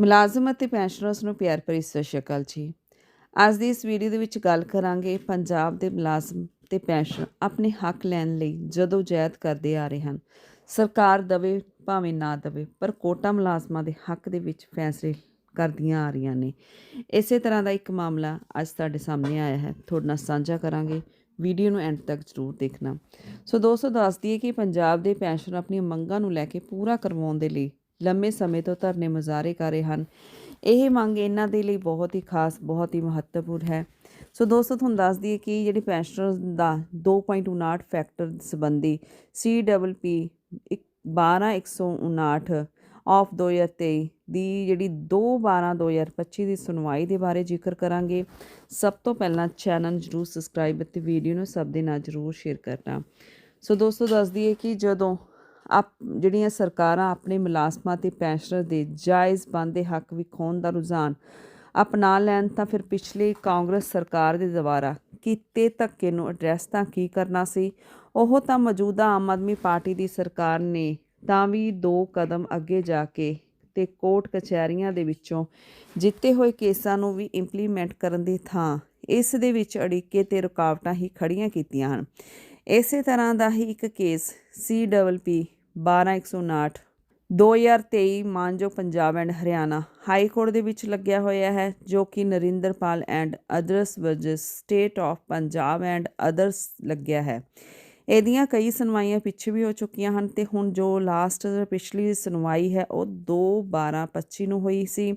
ਮੁਲਾਜ਼ਮ ਅਤੇ ਪੈਨਸ਼ਨਰਸ ਨੂੰ ਪਿਆਰ ਭਰੀ ਸਤਿ ਸ਼੍ਰੀ ਅਕਾਲ ਜੀ। ਅੱਜ ਦੀ ਇਸ ਵੀਡੀਓ ਦੇ ਵਿੱਚ ਗੱਲ ਕਰਾਂਗੇ ਪੰਜਾਬ ਦੇ ਮੁਲਾਜ਼ਮ ਤੇ ਪੈਨਸ਼ਨ ਆਪਣੇ ਹੱਕ ਲੈਣ ਲਈ ਜਦੋਂ ਜਹਿਦ ਕਰਦੇ ਆ ਰਹੇ ਹਨ। ਸਰਕਾਰ ਦਵੇ ਭਾਵੇਂ ਨਾ ਦਵੇ, ਪਰ ਕੋਟਾ ਮੁਲਾਜ਼ਮਾਂ ਦੇ ਹੱਕ ਦੇ ਵਿੱਚ ਫੈਸਲੇ ਕਰਦੀਆਂ ਆ ਰਹੀਆਂ ਨੇ। ਇਸੇ ਤਰ੍ਹਾਂ ਦਾ ਇੱਕ ਮਾਮਲਾ ਅੱਜ ਤੁਹਾਡੇ ਸਾਹਮਣੇ ਆਇਆ ਹੈ। ਤੁਹਾਡੇ ਨਾਲ ਸਾਂਝਾ ਕਰਾਂਗੇ। ਵੀਡੀਓ ਨੂੰ ਐਂਡ ਤੱਕ ਜ਼ਰੂਰ ਦੇਖਣਾ। ਸੋ ਦੋਸਤੋ, ਦੱਸ ਦਈਏ ਕਿ ਪੰਜਾਬ ਦੇ ਪੈਨਸ਼ਨ ਆਪਣੀਆਂ ਮੰਗਾਂ ਨੂੰ ਲੈ ਕੇ ਪੂਰਾ ਕਰਵਾਉਣ ਦੇ ਲਈ ਲੰਮੇ ਸਮੇਂ ਤੋਂ ਧਰਨੇ ਮੁਜ਼ਾਹਰੇ ਕਰ ਰਹੇ ਹਨ। ਇਹ ਮੰਗ ਇਹਨਾਂ ਦੇ ਲਈ ਬਹੁਤ ਹੀ ਖਾਸ, ਬਹੁਤ ਹੀ ਮਹੱਤਵਪੂਰਨ ਹੈ। ਸੋ ਦੋਸਤੋ, ਤੁਹਾਨੂੰ ਦੱਸ ਦਈਏ ਕਿ ਜਿਹੜੀ ਪੈਨਸ਼ਨਰਸ ਦਾ 2.59 ਫੈਕਟਰ ਸੰਬੰਧੀ CWP 12159 ਆਫ 2023 ਦੀ ਜਿਹੜੀ 2/12/2025 ਦੀ ਸੁਣਵਾਈ ਦੇ ਬਾਰੇ ਜ਼ਿਕਰ ਕਰਾਂਗੇ। ਸਭ ਤੋਂ ਪਹਿਲਾਂ ਚੈਨਲ ਜਰੂਰ ਸਬਸਕ੍ਰਾਈਬ ਅਤੇ ਵੀਡੀਓ ਨੂੰ ਸਭ ਦੇ ਨਾਲ ਜਰੂਰ ਸ਼ੇਅਰ ਕਰਨਾ। ਸੋ ਦੋਸਤੋ, ਦੱਸ ਦਈਏ ਕਿ ਜਦੋਂ ਆਪ ਜਿਹੜੀਆਂ ਸਰਕਾਰਾਂ ਆਪਣੇ ਮੁਲਾਜ਼ਮਾਂ ਤੇ ਪੈਨਸ਼ਨਰ ਦੇ ਜਾਇਜ਼ ਬੰਦੇ ਹੱਕ ਵਿਖਾਉਣ ਦਾ ਰੁਝਾਨ ਅਪਣਾ ਲੈਣ ਤਾਂ ਫਿਰ ਪਿਛਲੀ ਕਾਂਗਰਸ ਸਰਕਾਰ ਦੇ ਦੁਆਰਾ ਕੀਤੇ ਧੱਕੇ ਨੂੰ ਐਡਰੈਸ ਤਾਂ ਕੀ ਕਰਨਾ ਸੀ? ਉਹ ਤਾਂ ਮੌਜੂਦਾ ਆਮ ਆਦਮੀ ਪਾਰਟੀ ਦੀ ਸਰਕਾਰ ਨੇ ਤਾਂ ਵੀ ਦੋ ਕਦਮ ਅੱਗੇ ਜਾ ਕੇ ਤੇ ਕੋਰਟ ਕਚਹਿਰੀਆਂ ਦੇ ਵਿੱਚੋਂ ਜਿੱਤੇ ਹੋਏ ਕੇਸਾਂ ਨੂੰ ਵੀ ਇੰਪਲੀਮੈਂਟ ਕਰਨ ਦੀ ਥਾਂ ਇਸ ਦੇ ਵਿੱਚ ਅੜਿੱਕੇ ਤੇ ਰੁਕਾਵਟਾਂ ਹੀ ਖੜੀਆਂ ਕੀਤੀਆਂ ਹਨ। ਇਸੇ ਤਰ੍ਹਾਂ ਦਾ ਹੀ ਇੱਕ case CWP 12159 2023 ਮਾਨਜੋ Punjab and Haryana high court ਦੇ ਵਿੱਚ ਲੱਗਿਆ ਹੋਇਆ ਹੈ, ਜੋ ਕਿ Narinderpal and others versus state of Punjab and others ਲੱਗਿਆ ਹੈ। ਇਹਦੀਆਂ ਕਈ ਸੁਣਵਾਈਆਂ ਪਿੱਛੇ ਵੀ ਹੋ ਚੁੱਕੀਆਂ ਹਨ ਤੇ ਹੁਣ ਜੋ ਲਾਸਟ ਪਿਛਲੀ ਸੁਣਵਾਈ ਹੈ, ਉਹ 2 12 25 ਨੂੰ ਹੋਈ ਸੀ।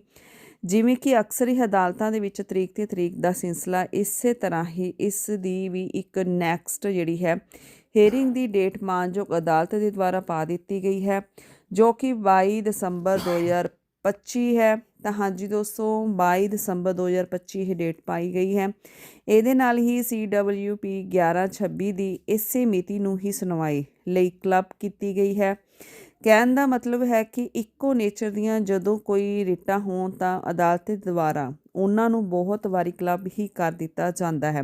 ਜਿਵੇਂ ਕਿ ਅਕਸਰ ਹੀ ਅਦਾਲਤਾਂ ਦੇ ਵਿੱਚ ਤਰੀਕ ਤੇ ਤਰੀਕ ਦਾ ਸਿਲਸਿਲਾ ਇਸੇ ਤਰ੍ਹਾਂ ਹੀ ਇਸ ਦੀ ਵੀ ਇੱਕ ਨੈਕਸਟ ਜਿਹੜੀ ਹੈ ਹੀਅਰਿੰਗ ਦੀ ਡੇਟ ਮਾਨਯੋਗ ਅਦਾਲਤ ਦੇ ਦੁਆਰਾ ਪਾ ਦਿੱਤੀ ਗਈ ਹੈ, ਜੋ ਕਿ 22 ਦਸੰਬਰ 2025 ਹੈ। ਤਾਂ ਹਾਂਜੀ ਦੋਸਤੋ 22 ਦਸੰਬਰ 2025 ਇਹ ਡੇਟ ਪਾਈ ਗਈ ਹੈ। ਇਹਦੇ ਨਾਲ ਹੀ CWP 1126 ਦੀ ਇਸੇ ਮਿਤੀ ਨੂੰ ਹੀ ਸੁਣਵਾਈ ਲਈ ਕਲੱਬ ਕੀਤੀ ਗਈ ਹੈ। ਕਹਿਣ ਦਾ ਮਤਲਬ ਹੈ ਕਿ ਇੱਕੋ ਨੇਚਰ ਦੀਆਂ ਜਦੋਂ ਕੋਈ ਰਿਟਾਂ ਹੋਣ ਤਾਂ ਅਦਾਲਤ ਦੇ ਦੁਆਰਾ ਉਹਨਾਂ ਨੂੰ ਬਹੁਤ ਵਾਰੀ ਕਲੱਬ ਹੀ ਕਰ ਦਿੱਤਾ ਜਾਂਦਾ ਹੈ।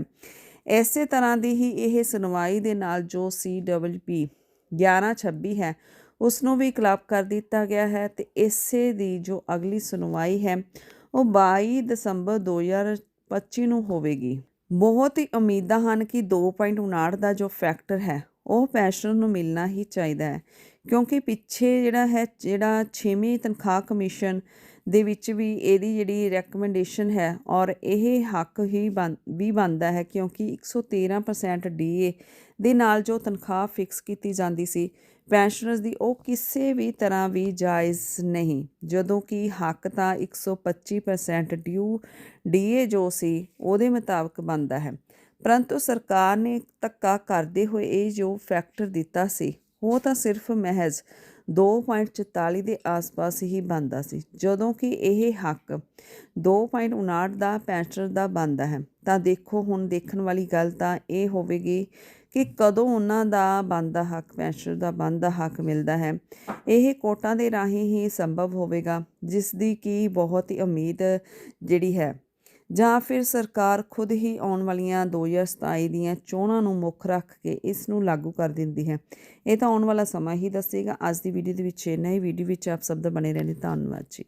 ਇਸੇ ਤਰ੍ਹਾਂ ਦੀ ਹੀ ਇਹ ਸੁਣਵਾਈ ਦੇ ਨਾਲ ਜੋ CWP 1126 ਹੈ ਉਸ ਨੂੰ ਵੀ ਖਿਲਾਫ ਕਰ ਦਿੱਤਾ ਗਿਆ ਹੈ ਤੇ ਇਸੇ ਦੀ ਜੋ ਅਗਲੀ ਸੁਣਵਾਈ ਹੈ, ਉਹ 22 ਦਸੰਬਰ 2025 ਨੂੰ ਹੋਵੇਗੀ। ਬਹੁਤ ਹੀ ਉਮੀਦਾਂ ਹਨ ਕਿ 2.59 ਦਾ ਜੋ ਫੈਕਟਰ ਹੈ, ਉਹ ਪੈਨਸ਼ਨਰ ਨੂੰ ਮਿਲਣਾ ਹੀ ਚਾਹੀਦਾ ਹੈ। ਕਿਉਂਕਿ ਪਿੱਛੇ ਜਿਹੜਾ ਹੈ, ਜਿਹੜਾ 6ਵੀਂ ਤਨਖਾਹ ਕਮਿਸ਼ਨ ਦੇ ਵਿੱਚ ਵੀ ਇਹਦੀ ਜਿਹੜੀ ਰეკਮੈਂਡੇਸ਼ਨ ਹੈ ਔਰ ਇਹ ਹੱਕ ਹੀ ਬਣ, ਵੀ ਬਣਦਾ ਹੈ ਕਿਉਂਕਿ 113% ਡੀਏ ਦੇ ਨਾਲ ਜੋ ਤਨਖਾਹ ਫਿਕਸ ਕੀਤੀ ਜਾਂਦੀ ਸੀ ਪੈਨਸ਼ਨਰਸ ਦੀ ਉਹ ਕਿਸੇ ਵੀ ਤਰ੍ਹਾਂ ਵੀ ਜਾਇਜ਼ ਨਹੀਂ। ਜਦੋਂ ਕਿ ਹੱਕ ਤਾਂ 125% ਡਿਊ ਡੀਏ ਜੋ ਸੀ, ਉਹਦੇ ਮੁਤਾਬਕ ਬਣਦਾ ਹੈ। ਪਰੰਤੂ ਸਰਕਾਰ ਨੇ ਧੱਕਾ ਕਰਦੇ ਹੋਏ ਇਹ ਜੋ ਫੈਕਟਰ ਦਿੱਤਾ ਸੀ ਉਹ ਤਾਂ ਸਿਰਫ ਮਹਿਜ਼ 2.44 ਦੇ ਆਸ-ਪਾਸ ਹੀ ਬਣਦਾ ਸੀ। ਜਦੋਂ ਕਿ ਇਹ ਹੱਕ 2.59 ਦਾ ਪੈਨਸ਼ਨਰ ਦਾ ਬਣਦਾ ਹੈ, ਤਾਂ ਦੇਖੋ ਹੁਣ ਦੇਖਣ ਵਾਲੀ ਗੱਲ ਤਾਂ ਇਹ ਹੋਵੇਗੀ ਕਿ ਕਦੋਂ ਉਹਨਾਂ ਦਾ ਬਣਦਾ ਹੱਕ ਪੈਨਸ਼ਨਰ ਦਾ ਬਣਦਾ ਹੱਕ ਮਿਲਦਾ ਹੈ। ਇਹ ਕੋਟਾਂ ਦੇ ਰਾਹੀਂ ਹੀ ਸੰਭਵ ਹੋਵੇਗਾ, ਜਿਸ ਦੀ ਕੀ ਬਹੁਤ ਹੀ ਉਮੀਦ ਜਿਹੜੀ ਹੈ। ਜਾਂ ਫਿਰ ਸਰਕਾਰ ਖੁਦ ਹੀ ਆਉਣ ਵਾਲੀਆਂ 2027 ਦੀਆਂ ਚੋਣਾਂ ਨੂੰ ਮੁੱਖ ਰੱਖ ਕੇ ਇਸ ਨੂੰ ਲਾਗੂ ਕਰ ਦਿੰਦੀ ਹੈ। ਇਹ ਤਾਂ ਆਉਣ ਵਾਲਾ ਸਮਾਂ ਹੀ ਦੱਸੇਗਾ। ਅੱਜ ਦੀ ਵੀਡੀਓ ਦੇ ਵਿੱਚ ਇੰਨਾ ਹੀ ਵੀਡੀਓ ਵਿੱਚ ਆਪ ਸਭ ਦਾ ਬਣੇ ਰਹਿਣੇ। ਧੰਨਵਾਦ ਜੀ।